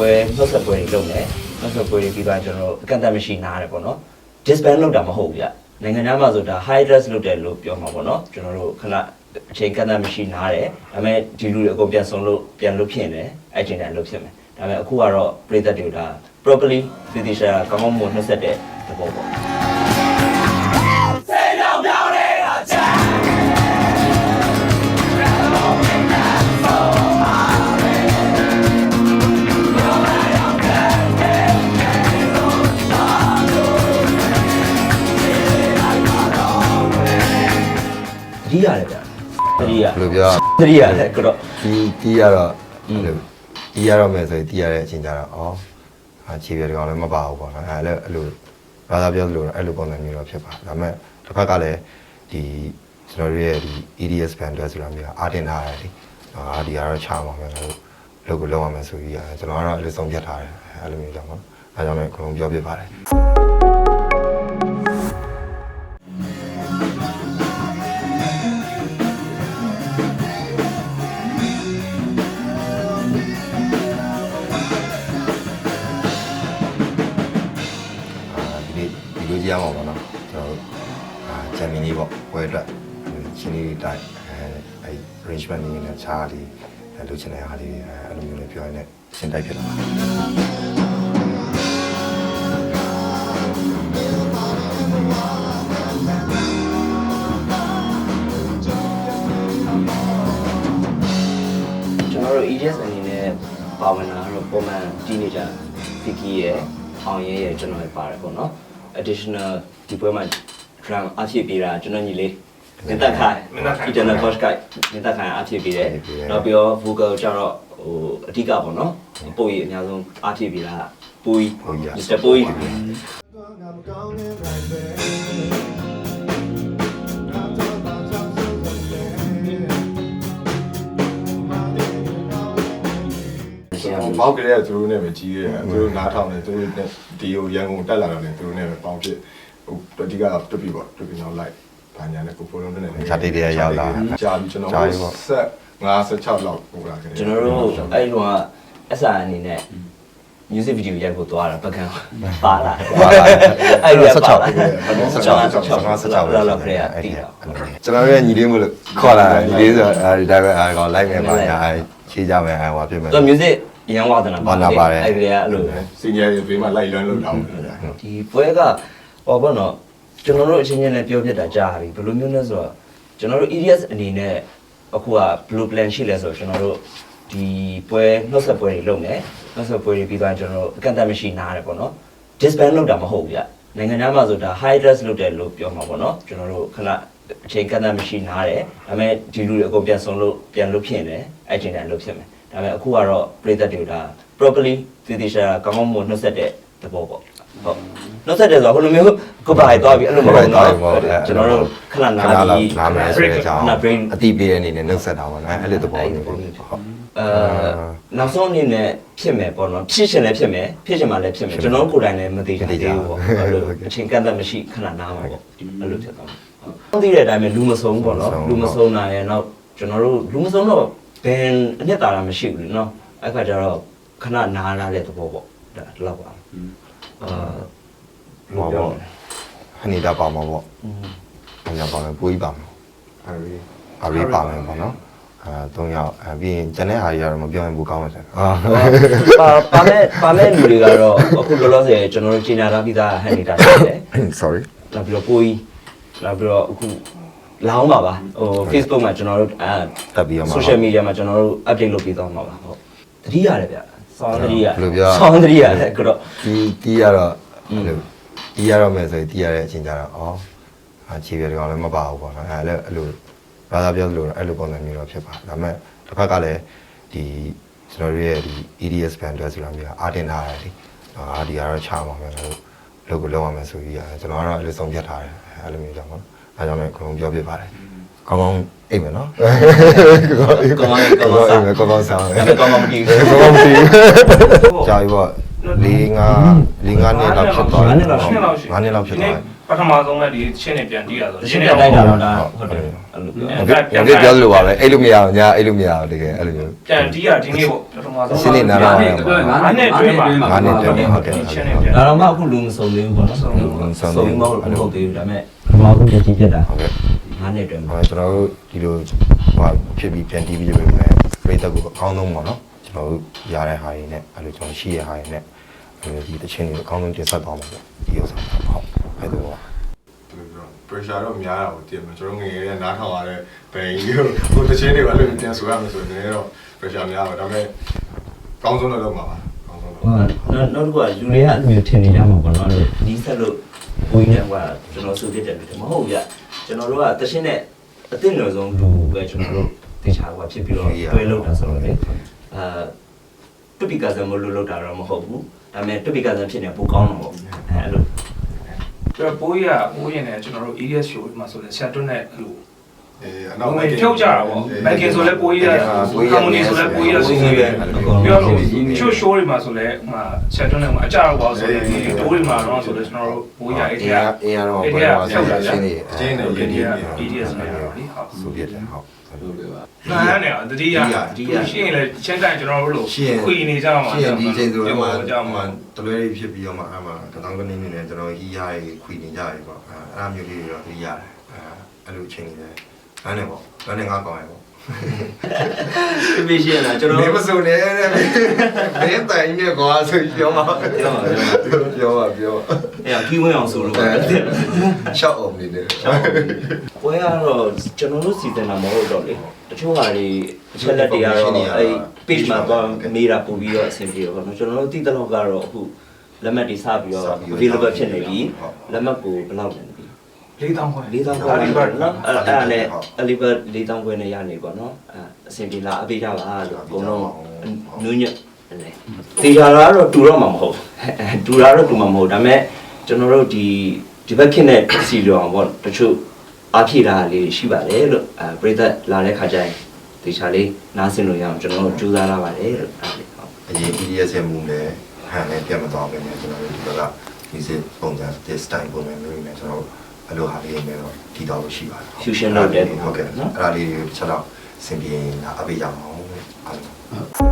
ပွဲနှုတ်ဆက်ပွဲတွေလုပ်မယ်နှုတ်ဆက်ပွဲတွေပြီးသွားကျွန်တော်တို့အကန့်အသတ်မရှိနားတယ်ပေါ့နော် disband လုပ်တာမဟုတ်ဘူးဗျနိုင်ငံသားမှာဆိုဒါ high dress လုပ်တယ်လို့ပြောမှာပေါ့နော်ကျွန်တော်တို့ခဏအချိန်ကန့်သတ်မရှိနားတယ်ဒါပေမဲ့ဒီလူတွေအကုန်ပြန်ဆုံးလို့ပြန်လို့ဖြစ်နေတယ်အဲ့ချိန်တိုင်းလုပ်ဖြစ်မယ်ဒါပေမဲ့အခုကတော့ပြည်သက်တွေက properly သေသေးချာကောင်းကောင်းမွန်နှုတ်ဆက်တဲ့သဘောပေါ့ တတိရတယ်ဗျတတိရဘယ်လိုပြောတတိရတယ်ကတော့ဒီတီးရတော့အဲ့လိုတီးရတော့မယ်ဆိုရင်တီးရတဲ့အချိန်ကျတော့ဩအာခြေပြတကောင်လည်းမပါဘူးပေါ့နော်အဲ့လိုအဲ့လိုဘာသာပြောသလိုအဲ့လိုပုံစံမျိုးတော့ဖြစ်ပါဒါပေမဲ့တစ်ဖက်ကလည်းဒီကျွန်တော်တို့ရဲ့ဒီ EDS band တွေဆိုတာမျိုးအာတင်ထားတယ်လေအာဒီကတော့ချာမှာမယ်လို့လုပ်ကိုလုပ်ရမယ်ဆိုပြီးရတယ်ကျွန်တော်ကတော့အဲ့လိုဆုံးဖြတ်ထားတယ်အဲ့လိုမျိုးကြောင့်ပေါ့အဲကြောင့်လည်းအကုန်ပြောပြပါတယ် နေ့ဒီလိုကြည့်ရမှာပေါ့နော်ကျွန်တော်တို့အာချန်ပီယံကြီးပေါ့ပွဲအတွက်ချင်းလေးတိုက်အဲအဲ arrangement လေးနဲ့ခြားလေးအဲလုပ်ချင်တဲ့ဟာလေးအဲအဲ့လိုမျိုးလေးပြောရင်းနဲ့ရှင်းတိုက်ဖြစ်လာပါကျွန်တော်တို့ EDS အနေနဲ့ပါဝင်လာတော့ပုံမှန်တီးနေကြ Vicky ရဲ့အောင်ရဲရဲ့ကျွန်တော်ရဲ့ပါတယ်ပေါ့နော် additional ဒီပွဲမှာ drum အဖြစ်ပေးတာကျွန်တော်ညီလေးမင်းတက်ခိုင် internal coach guide မင်းတက်ခိုင်အဖြစ်ပေးတယ်နောက်ပြီးတော့ vocal ကျတော့ဟိုအဓိကပေါ့နော်ပို့ရအများဆုံးအဖြစ်ပေးတာပူီ Mr. ပူီ ဘောက်ကလေးကသူတို့နဲ့ပဲကြီးရတယ်သူတို့နားထောင်တယ်သူတို့နဲ့ဒီကိုရန်ကုန်တက်လာတော့လည်းသူတို့နဲ့ပဲပေါင်းဖြစ်ဟိုအဓိကတွပြီပေါ့တွပြီနောက်လိုက်ဘာညာနဲ့ကိုဖိုလုံးနဲ့လည်းကြာပြီကျွန်တော်ဆက်56လောက်ပို့လာခဲ့တယ်ကျွန်တော်တို့အဲ့ဒီကအဆာအနေနဲ့ music video ရိုက်ဖို့သွားတာပကံပါလာအဲ့ဒီကပါလာဆက်ချောင်းဆက်ချောင်းဆက်ချောင်းလောက်လောက်ခရတီးတာကျွန်တော်ရဲ့ညီလေးမလို့ခေါ်လာညီလေးဆိုအဲဒီတိုင်းပဲအဲကောင်လိုက်မယ်ပါညာအဲချေးကြမယ်အဲဟောဖြစ်မယ်သူ music ရန်ဝါဒနာအဲ့ဒီကအဲ့လိုစီနီယာတွေဘေးမှာလိုက်လွန်းလို့တောင်းတယ်ဒီပွဲကဟောဘောနော်ကျွန်တော်တို့အချင်းချင်းလည်းပြောပြတာကြားပြီဘယ်လိုမျိုးလဲဆိုတော့ကျွန်တော်တို့ EDS အနေနဲ့အခုက blue plan ရှိလဲဆိုတော့ကျွန်တော်တို့ဒီပွဲနှုတ်ဆက်ပွဲတွေလုပ်မယ်နှုတ်ဆက်ပွဲတွေပြီးသွားကျွန်တော်တို့အကန့်အသတ်မရှိနားတယ်ပေါ့နော် disband လုပ်တာမဟုတ်ဘူးဗျနိုင်ငံသားမှာဆိုဒါ high dress လုပ်တယ်လို့ပြောမှာပေါ့နော်ကျွန်တော်တို့ခဏအချိန်ကန့်သတ်မရှိနားတယ်ဒါပေမဲ့ဒီလူတွေအကုန်ပြန်ဆုံးလို့ပြန်လို့ဖြစ်နေတယ်အဲ့ချိန်တိုင်းလို့ဖြစ်မယ် ဒါပေမဲ့အခုကတော့ပြည်သက်တွေက properly သေသေးချာကောင်းကောင်းမွန်နှုတ်ဆက်တဲ့သဘောပေါ့ဟုတ်နှုတ်ဆက်တယ်ဆိုတော့ဘယ်လိုမျိုးကိုပါရသွားပြီအဲ့လိုမဟုတ်ဘူးနော်ကျွန်တော်တို့ခဏနားခဏလောက်ပြီးနားမယ်ဆိုတဲ့အကြောင်းခဏ brain အတိပေးတဲ့အနေနဲ့နှုတ်ဆက်တာပေါ့နော်အဲ့လိုသဘောမျိုးပေါ့ဟုတ်အဲနောက်ဆုံးအနေနဲ့ဖြစ်မယ်ပေါ့နော်ဖြစ်ချင်လည်းဖြစ်မယ်ဖြစ်ချင်မှလည်းဖြစ်မယ်ကျွန်တော်တို့ကိုယ်တိုင်လည်းမသိကြသေးဘူးပေါ့အဲ့လိုအချိန်ကန့်သက်မရှိခဏနားမှာပေါ့အဲ့လိုဖြစ်သွားမှာဟုတ်သိတဲ့အတိုင်းပဲလူမဆုံးပေါ့နော်လူမဆုံးနိုင်ရဲ့နောက်ကျွန်တော်တို့လူမဆုံးတော့ ဘယ်အနှစ်သာရမရှိဘူးလေနော်အဲ့ခါကျတော့ခဏနားလာတဲ့သဘောပေါ့ဒါဒီလောက်ပါအာဟောပေါ့ဟနီတာပါမှာပေါ့ဟနီတာပါမယ်ပူကြီးပါမယ်အဲဒီအရီပါမယ်ပေါ့နော်အဲ၃ယောက်အဲပြီးရင်ကျန်တဲ့ဟာကြီးကတော့မပြောရင်ဘူးကောင်းမှာဆက်အာပါပါမဲ့ပါမဲ့လူတွေကတော့အခုလောလောဆယ်ကျွန်တော်တို့ကြီးညာထားပြီးသားဟန်နေတာရှိတယ် sorry နောက်ပြီးတော့ပိုးကြီးနောက်ပြီးတော့အခု လောင်းပါပါဟို Facebook မှာကျွန်တော်တို့အဲတက်ပြီးတော့မှာ social media မှာကျွန်တော်တို့ update လုပ်ပေးသွားမှာပါဟုတ်တတိရတယ်ဗျဆောင်းတတိရဘယ်လိုပြော ဆောင်းတတိရတယ်ကတော့ ဒီတီးရတော့အဲ့လိုတီးရတော့မယ်ဆိုရင်တီးရတဲ့အချိန်ကျတော့ဩအာခြေပြတကောင်လည်းမပါဘူးပေါ့နော်အဲအဲ့လိုဘာသာပြောသလိုအဲ့လိုပုံစံမျိုးတော့ဖြစ်ပါဒါပေမဲ့တစ်ဖက်ကလည်းဒီကျွန်တော်တို့ရဲ့ဒီ EDS band တွေဆိုတာမျိုးအာတင်ထားတယ်လေအာဒီကတော့ချာမှာမယ်လို့လုပ်ကိုလုပ်ရမယ်ဆိုပြီးရတယ်ကျွန်တော်ကတော့အဲ့လိုဆုံးဖြတ်ထားတယ်အဲ့လိုမျိုးကြောင့်ပေါ့ အဲကြောင့်လည်းအကုန်ပြောပြပါတယ်ကောင်းကောင်းအိမ်မယ်နော်ကောင်းကောင်းကောင်းကောင်းအိမ်မယ်ကောင်းကောင်းဆောင်မယ်ဒါပေမဲ့ကောင်းကောင်းမကြည့်ဘူးကောင်းကောင်းမသိဘူးကြာပြီပေါ့၄၅၄၅နှစ်လောက်ဖြစ်သွားတယ်၅နှစ်လောက်ဖြစ်သွားတယ်ပထမဆုံးကဒီချင်းနေပြန်တီးရဆိုတချင်းတက်လိုက်တာတော့ဒါဟုတ်တယ်အဲ့လိုပြောငါကပြောသလိုပါပဲအဲ့လိုမရအောင်ညာအဲ့လိုမရအောင်တကယ်အဲ့လိုမျိုးပြန်တီးရဒီနေ့ပေါ့ပထမဆုံးရှင်းနေနားတော့ငါနဲ့တွဲပါငါနဲ့တွဲပါဟုတ်ကဲ့ဒီချင်းနေပြန်ဒါတော့မှအခုလူမစုံသေးဘူးပေါ့နော်စုံဘူးစုံမဟုတ်ဘူးဟုတ်သေးဘူးဒါပေမဲ့ ပထမဆုံးကြည့်ဖြစ်တာဟုတ်ကဲ့ငါးနှစ်တွင်ဟိုကျွန်တော်တို့ဒီလိုဟိုဖြစ်ပြီးပြန်တီးပြီးပြင်မယ်ပြိတက်ကိုအကောင်းဆုံးပေါ့နော်ကျွန်တော်တို့ရတဲ့ဟာတွေနဲ့အဲ့လိုကျွန်တော်ရှိရဟာတွေနဲ့အဲ့လိုဒီတချင်းတွေအကောင်းဆုံးတင်ဆက်သွားမှာပေါ့ဒီဥစ္စာဟုတ်အဲ့လိုပါ pressure တော့များတာကိုတည်မှာကျွန်တော်ငယ်ငယ်လေးနားထောင်ရတဲ့ဘယ်ကြီးကိုဟိုတချင်းတွေပဲလို့ပြန်ဆိုရမယ်ဆိုရင်တော့ pressure များပါဒါပေမဲ့ကောင်းဆုံးတော့လုပ်မှာပါကောင်းဆုံးတော့နောက်နောက်တစ်ခုကလူတွေကအဲ့လိုမျိုးထင်နေကြမှာပေါ့နော်အဲ့ဒီဆက်လို့ ဘိုးကြီးကကျွန်တော်ဆိုဖြစ်တယ်လို့မဟုတ်ဗျကျွန်တော်တို့ကတချင်းနဲ့အသိဉာဏ်ဆုံးလူပဲကျွန်တော်တို့တေချာကဖြစ်ပြီးတော့တွဲလောက်တာဆိုတော့လေအာတပိကဇံမလို့လောက်တာတော့မဟုတ်ဘူးဒါပေမဲ့တပိကဇံဖြစ်နေပိုကောင်းတော့ပေါ့အဲ့လိုကျွန်တော်ပိုးရပိုးရင်လည်းကျွန်တော်တို့ EDS show မှာဆိုလဲဆရာတွန်းနဲ့အဲ့လို အဲအနောက်မှဖြုတ်ကြတာပေါ့ဘိုင်ကင်ဆိုလဲပိုးရကာမနီဆိုလဲပိုးရဆိုနေတယ်ပြောလို့ချို့ show တွေမှာဆိုလဲဟိုမှာချက်တွန်းနေမှာအကြတော့ပါဆိုလဲဒီတိုးတွေမှာတော့ဆိုလဲကျွန်တော်တို့ဘိုးရအဲ့ဒီကအင်းရတော့အဲ့ဒီဘယ်ကမှာဖြုတ်လာရှကြင်းနေချင်းနေရင်းဒီနေကတယ် EDS နဲ့တော့လေဟုတ်ဆိုပြတယ်ဟုတ်နားနေတတိယရှင်းလေချင်းတိုင်းကျွန်တော်တို့လို့ခွေနေကြမှာရှင်းဒီချိန်ဆိုကြောတော့က်မှကြောက်မှာတလွဲတွေဖြစ်ပြီးတော့မှအဲ့မှာတထောင်ကနေနေနေကျွန်တော်ဟီးရရေးခွေနေကြရေပေါ့အဲ့အမျိုးလေးတွေတော့သိရတယ်အဲ့လိုချိန်နေတယ် အဲ့နဲ့ပေါ့အဲ့နဲ့ငါကောင်းရပေါ့ပြပြရှင်းလာကျွန်တော်နေမစုံနဲ့တဲ့မင်းတိုင်နေကွာဆိုပြောမှာပြောမှာပြောမှာပြောအဲ့ကီးဝင်းအောင်ဆိုလို့ပါရှောက်အောင်နေတယ်ပွဲကတော့ကျွန်တော်တို့စီစဉ်တာမဟုတ်တော့လေတချို့ဟာတွေအချက်လက်တွေကတော့အဲ့ page မှာသွားမေးတာပို့ပြီးတော့အဆင်ပြေတော့နော်ကျွန်တော်တို့တည်တဲ့လောက်ကတော့အခုလက်မှတ်တွေစပြီးတော့ available ဖြစ်နေပြီလက်မှတ်ကိုဘယ်လောက်လဲ မသိလေးတောင်းခွဲဘူး၄000ခွဲနော်အဲ့အဲ့ဒါနဲ့ Aliber ၄000ခွဲနဲ့ရနေပေါ့နော်အဲအဆင်ပြေလားအပေးကြပါလို့အကုန်လုံးနူးညံ့တယ်တေချာတာကတော့တူတော့မှာမဟုတ်တူတာတော့တူမှာမဟုတ်ဒါပေမဲ့ကျွန်တော်တို့ဒီဒီဘက်ခင်းတဲ့စီရောအောင်ပေါ့တချို့အားဖြည့်တာလေးရှိပါတယ်လို့အဲပရိသတ်လာတဲ့ခါကျရင်တေချာလေးနားဆင်လို့ရအောင်ကျွန်တော်တို့ကြိုးစားလာပါတယ်လို့အဲ့ဒါလေးဟုတ်အရင် EDS ရဲ့မူနဲ့ဟန်နဲ့ပြတ်မသွားပဲねကျွန်တော်တို့ဒီဘက်က music ပုံစံ this time ပုံစံမျိုးနဲ့ကျွန်တော်တို့ အဲ့လိုဟာလေးတွေတော့တည်တော်လို့ရှိပါတယ် fusion လုပ်တယ်ဟုတ်ကဲ့နော်အဲ့ဒါလေးတွေချက်တော့စင်ပြေအပိတ်ရအောင်အားလုံး